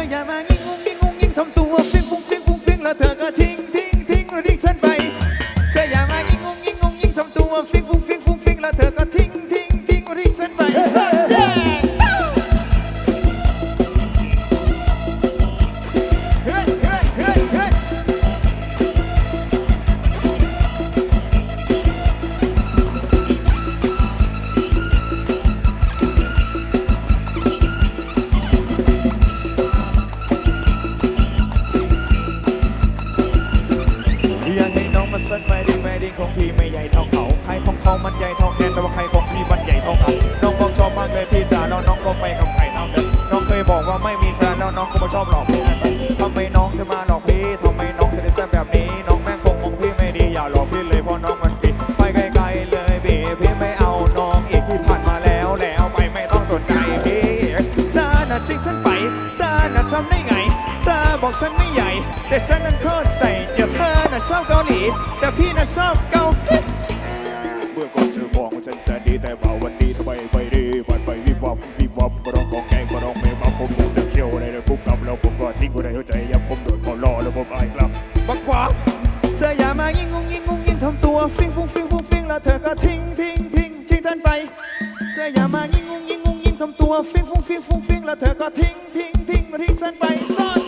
ธออย่ามางิ่งงุงงิ่งงุ่งทำตัวฟิ้งฟุ้งฟิ้งฟุ้งฟิ้งแล้วเธอก็ทิ้งทิ้งทิ้งแล้วทิ้งฉันไป เซ็ตแวดิ้งแวดิ้งของพี่ไม่ใหญ่เท่าเขาใครของเขามันใหญ่เท่าแขนแต่ว่าใครของพี่มันใหญ่เท่าเขาน้องบอกชอบมากเลยพี่จ๋าน้องน้องก็ไปกับใครน้องเดิมน้องเคยบอกว่าไม่มีแฟนแล้วน้องก็มาชอบหลอกพี่ทำไมน้องจะมาหลอกพี่ทำไมน้องจะได้แซ่บแบบนี้ น้องแม่งคงมองพี่ไม่ดีอย่าหลอกพี่เลยเพราะน้องมันผิดไปไกลๆเลยพี่พี่ไม่เอาน้องอีกที่ผ่านมาแล้วแล้วไปไม่ต้องสนใจพี่จ้าน่ะชิงฉันไปจ้าน่ะทำได้ไงจ้า บอกฉันไม่ใหญ่ แต่ฉันนั้นโคตรใส่เจียวเธอน่ะชอบเกาหลีแต่พี่น่ะชอบเกาหลีเมื่อก่อนเธอบอกว่าฉันแสนดีแต่บ่าวันนี้ทำไมไปดีวันไปวิบวับวิบวับร้องกองแกงก็ร้องไม่มาผมจะเดือดเขียวในเดือดปุ๊บกำแล้วผมก็ทิ้งไว้ในหัวใจยับผมโดนคอรอแล้วผมอายกลับบักขวาเธออย่ามายิ่งงุงยิ่งงุงยิ่งทำตัวฟิ้งฟุ้งฟิ้งฟุ้งฟิ้งแล้วเธอก็ทิ้งทิ้งทิ้งทิ้งท่านไปเธออย่ามายิ่งงุงยิ่งงุงยิ่งทำตัวฟิ้งฟุ้งฟิ้งฟุ้งฟิ้งแล้วเธอก็ทิ้งทิ้งทิ้งมาทิ้งฉันไปซ่อน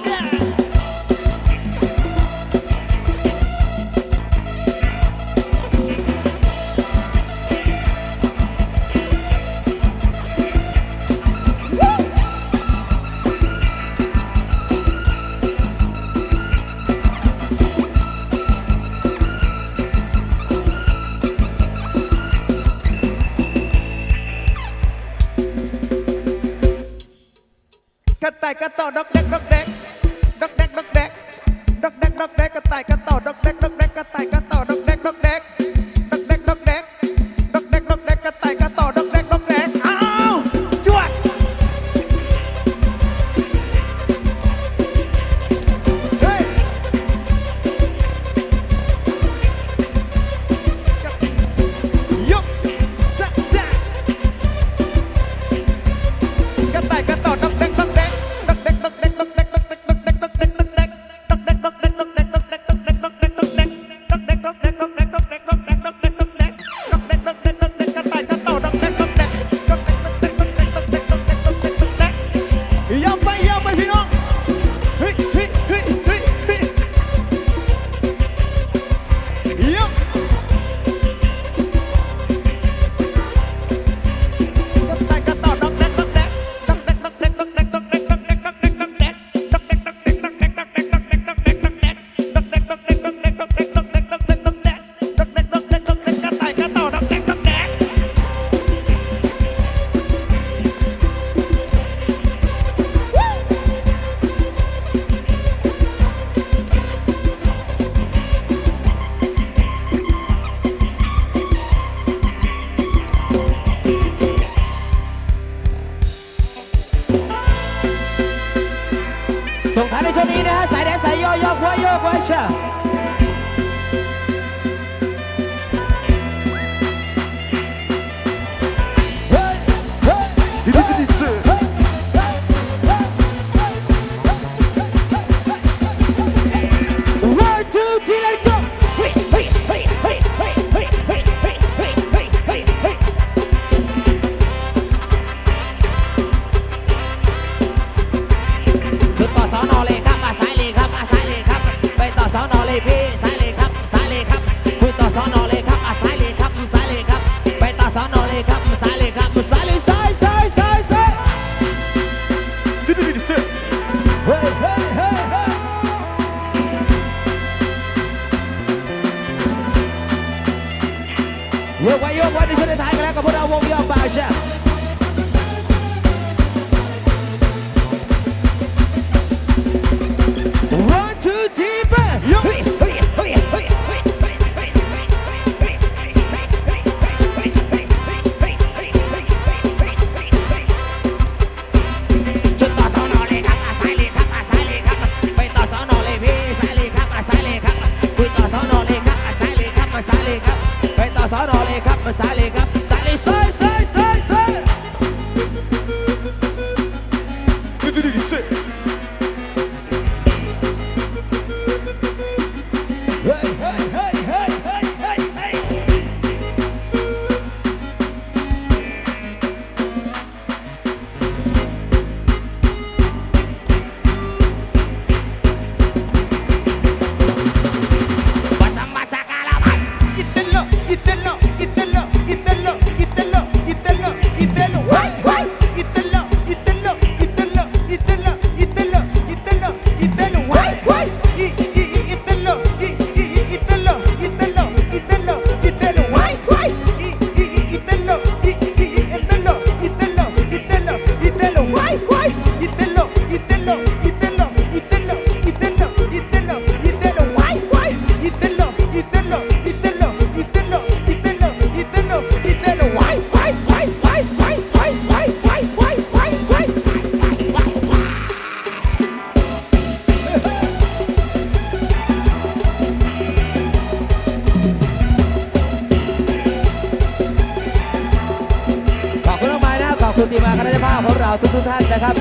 ตีมาคณะภาพของเราทุกๆท่านนะครับ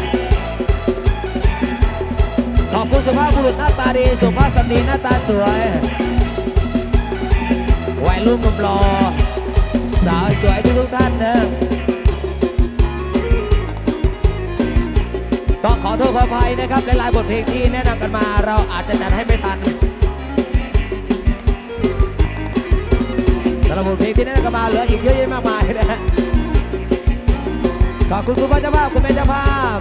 ขอบคุณสุภาพบุรุษหน้าตาดีสุภาพสตรีหน้าตาสวยวัยรุ่นกำลอสาวสวยทุกๆท่านนะต้องขอโทษขออภัยนะครับหลายๆบทเพลงที่แนะนำกันมาเราอาจจะจัดให้ไม่ทันสำหรับบทเพลงที่แนะนำกันมาเหลืออีกเยอะแยะมากมายนะ Só quando vai dar mal, comer de amar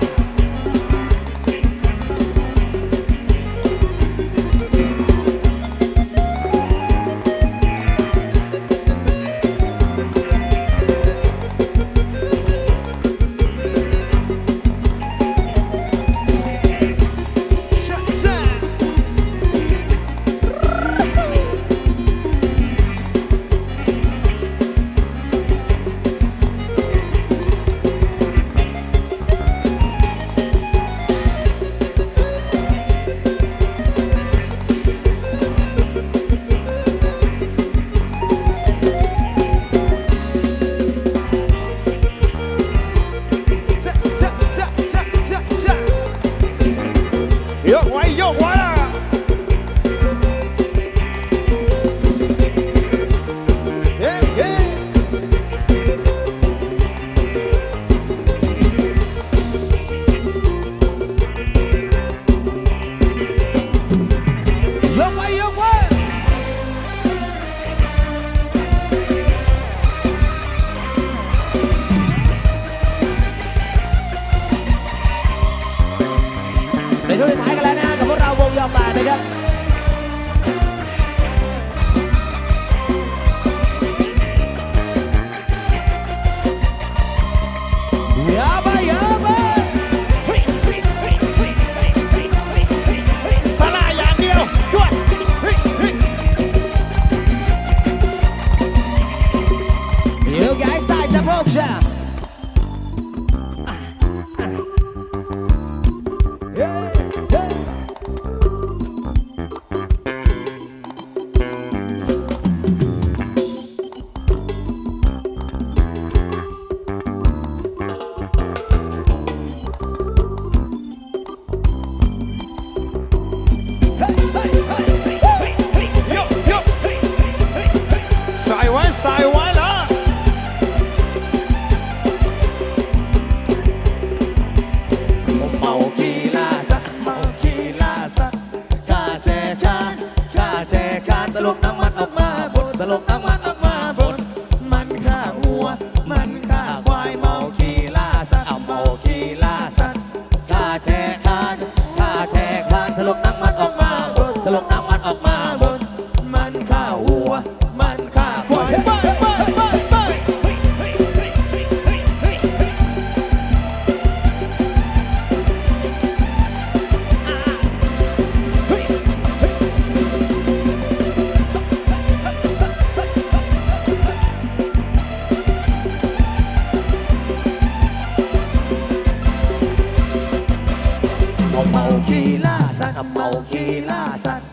เาเมาขี่ล่าสัตว์เอาเมาขี่ล่าสัตว์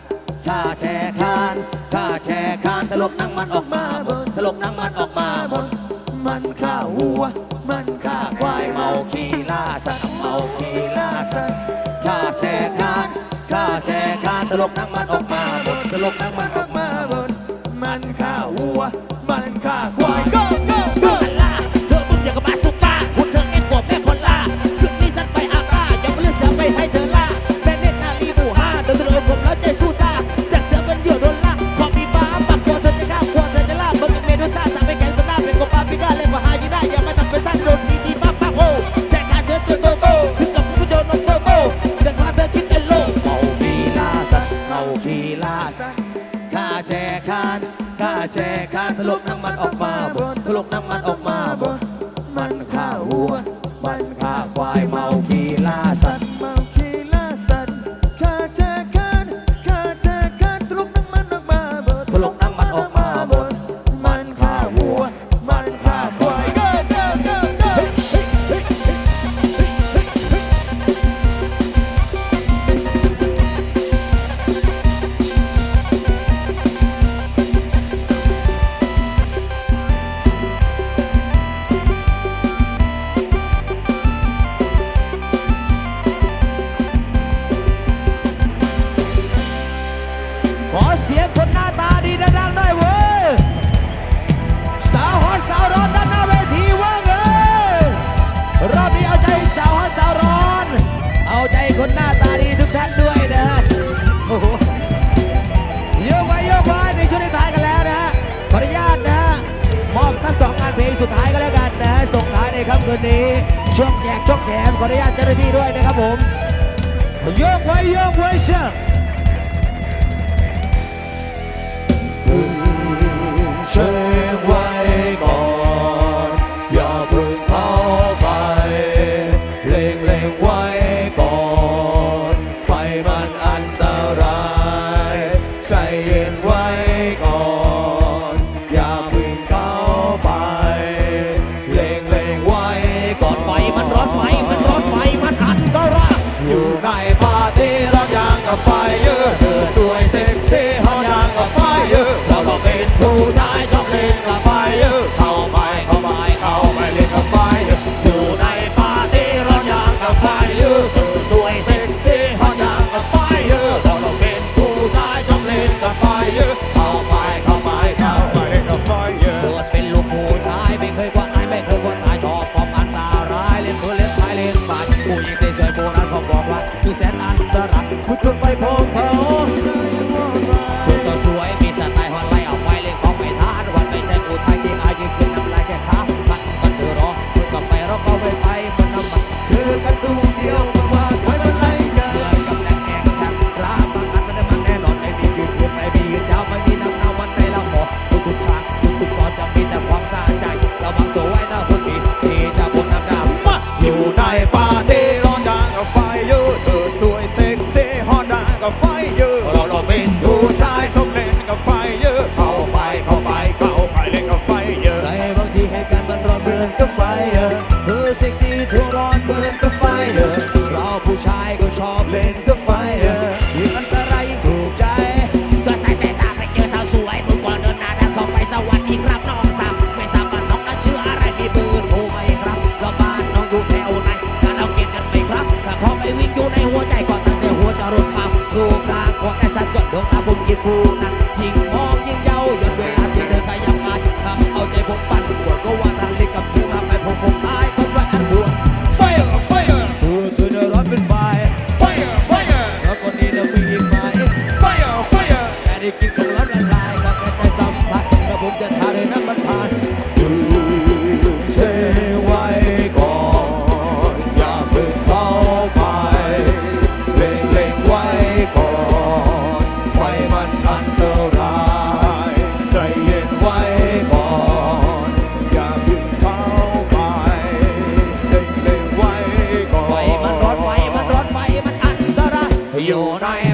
ข้าแชร์คานข้าแชร์คานตลกนั่งมันออกมาบนตลกนั่งมันออกมาบนมันข้าวัว มันข้าควายเมาขี่ล่าสัตว์เมาขี่ล่าสัตว์ข้าแชร์คานข้าแชร์คานตลกนั่งมันออกมาบนตลกนั่งมันออกมาบนมันข้า สุดท้ายก็แล้วกันนะส่งท้ายในค่ำคืนนี้ ช่วงแยกช่วงแถมขออนุญาตเจ้าหน้าที่ด้วยนะครับผมโยกไว้โยกไว้เชิญเชิ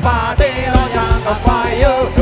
body on the fire.